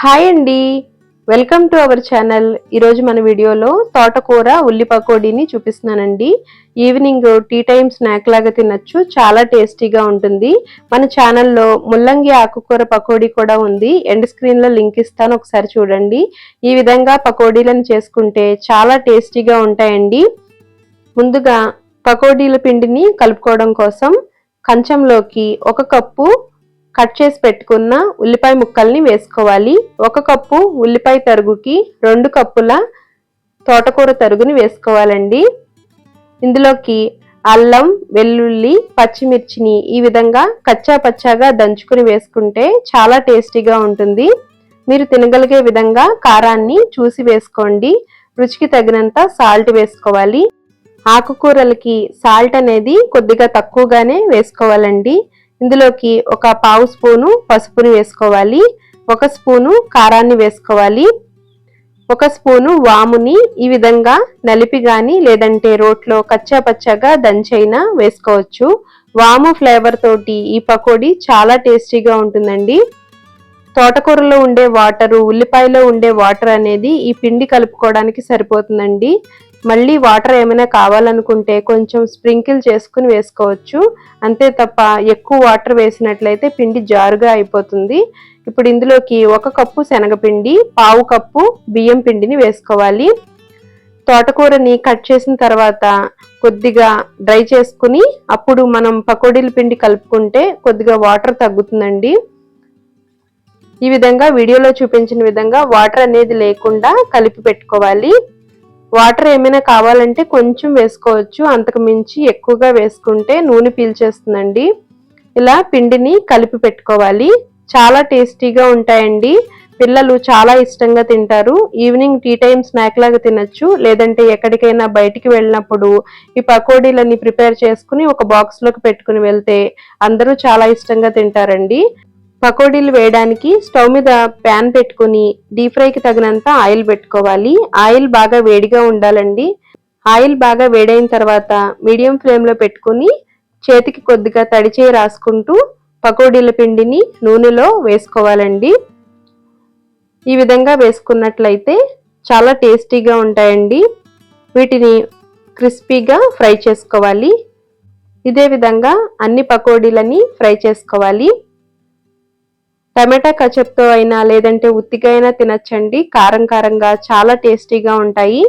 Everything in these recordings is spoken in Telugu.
హాయ్ అండి. Welcome to our channel. ఈరోజు మన వీడియోలో తోటకూర ఉల్లి పకోడీని చూపిస్తున్నానండి. ఈవినింగ్ టీ టైం స్నాక్ లాగా తినచ్చు. చాలా టేస్టీగా ఉంటుంది. మన ఛానల్లో ముల్లంగి ఆకుకూర పకోడీ కూడా ఉంది. ఎండ్ స్క్రీన్లో లింక్ ఇస్తాను. ఒకసారి చూడండి. ఈ విధంగా పకోడీలను చేసుకుంటే చాలా టేస్టీగా ఉంటాయండి. ముందుగా పకోడీల పిండిని కలుపుకోవడం కోసం కంచంలోకి ఒక కప్పు కట్ చేసి పెట్టుకున్న ఉల్లిపాయ ముక్కల్ని వేసుకోవాలి. ఒక కప్పు ఉల్లిపాయ తరుగుకి రెండు కప్పుల తోటకూర తరుగుని వేసుకోవాలండి. ఇందులోకి అల్లం వెల్లుల్లి పచ్చిమిర్చిని ఈ విధంగా కచ్చా పచ్చాగా దంచుకుని వేసుకుంటే చాలా టేస్టీగా ఉంటుంది. మీరు తినగలిగే విధంగా కారాన్ని చూసి వేసుకోండి. రుచికి తగినంత సాల్ట్ వేసుకోవాలి. ఆకుకూరలకి సాల్ట్ అనేది కొద్దిగా తక్కువగానే వేసుకోవాలండి. ఇందులోకి ఒక పావు స్పూను పసుపుని వేసుకోవాలి ఒక స్పూను కారాన్ని వేసుకోవాలి ఒక స్పూను వాముని ఈ విధంగా నలిపి గాని లేదంటే రోట్లో కచ్చా పచ్చగా దంచైనా వేసుకోవచ్చు. వాము ఫ్లేవర్ తోటి ఈ పకోడీ చాలా టేస్టీగా ఉంటుందండి. తోటకూరలో ఉండే వాటరు ఉల్లిపాయలో ఉండే వాటర్ అనేది ఈ పిండి కలుపుకోవడానికి సరిపోతుందండి. మళ్ళీ వాటర్ ఏమైనా కావాలనుకుంటే కొంచెం స్ప్రింకిల్ చేసుకుని వేసుకోవచ్చు. అంతే తప్ప ఎక్కువ వాటర్ వేసినట్లయితే పిండి జారుగా అయిపోతుంది. ఇప్పుడు ఇందులోకి ఒక కప్పు శనగపిండి పావు కప్పు బియ్యం పిండిని వేసుకోవాలి. తోటకూరని కట్ చేసిన తర్వాత కొద్దిగా డ్రై చేసుకుని అప్పుడు మనం పకోడీల పిండి కలుపుకుంటే కొద్దిగా వాటర్ తగ్గుతుందండి. ఈ విధంగా వీడియోలో చూపించిన విధంగా వాటర్ అనేది లేకుండా కలిపి పెట్టుకోవాలి. వాటర్ ఏమైనా కావాలంటే కొంచెం వేసుకోవచ్చు. అంతకు మించి ఎక్కువగా వేసుకుంటే నూనె పీల్చేస్తుందండి. ఇలా పిండిని కలిపి పెట్టుకోవాలి. చాలా టేస్టీగా ఉంటాయండి. పిల్లలు చాలా ఇష్టంగా తింటారు. ఈవినింగ్ టీ టైం స్నాక్ లాగా తినచ్చు. లేదంటే ఎక్కడికైనా బయటికి వెళ్ళినప్పుడు ఈ పకోడీలన్నీ ప్రిపేర్ చేసుకుని ఒక బాక్స్లోకి పెట్టుకుని వెళ్తే అందరూ చాలా ఇష్టంగా తింటారండి. పకోడీలు వేయడానికి స్టవ్ మీద ప్యాన్ పెట్టుకుని డీప్ ఫ్రైకి తగినంత ఆయిల్ పెట్టుకోవాలి. ఆయిల్ బాగా వేడిగా ఉండాలండి. ఆయిల్ బాగా వేడైన తర్వాత మీడియం ఫ్లేమ్లో పెట్టుకుని చేతికి కొద్దిగా తడిచేయి రాసుకుంటూ పకోడీల పిండిని నూనెలో వేసుకోవాలండి. ఈ విధంగా వేసుకున్నట్లయితే చాలా టేస్టీగా ఉంటాయండి. వీటిని క్రిస్పీగా ఫ్రై చేసుకోవాలి. ఇదే విధంగా అన్ని పకోడీలని ఫ్రై చేసుకోవాలి. టమాటా కచప్తో అయినా లేదంటే ఉత్తికైనా తినచ్చండి. కారం కారంగా చాలా టేస్టీగా ఉంటాయి.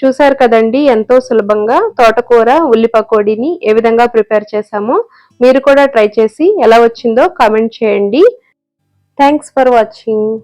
చూసారు కదండి ఎంతో సులభంగా తోటకూర ఉల్లి పకోడీని ఏ విధంగా ప్రిపేర్ చేశామో మీరు కూడా ట్రై చేసి ఎలా వచ్చిందో కామెంట్ చేయండి. Thanks for watching.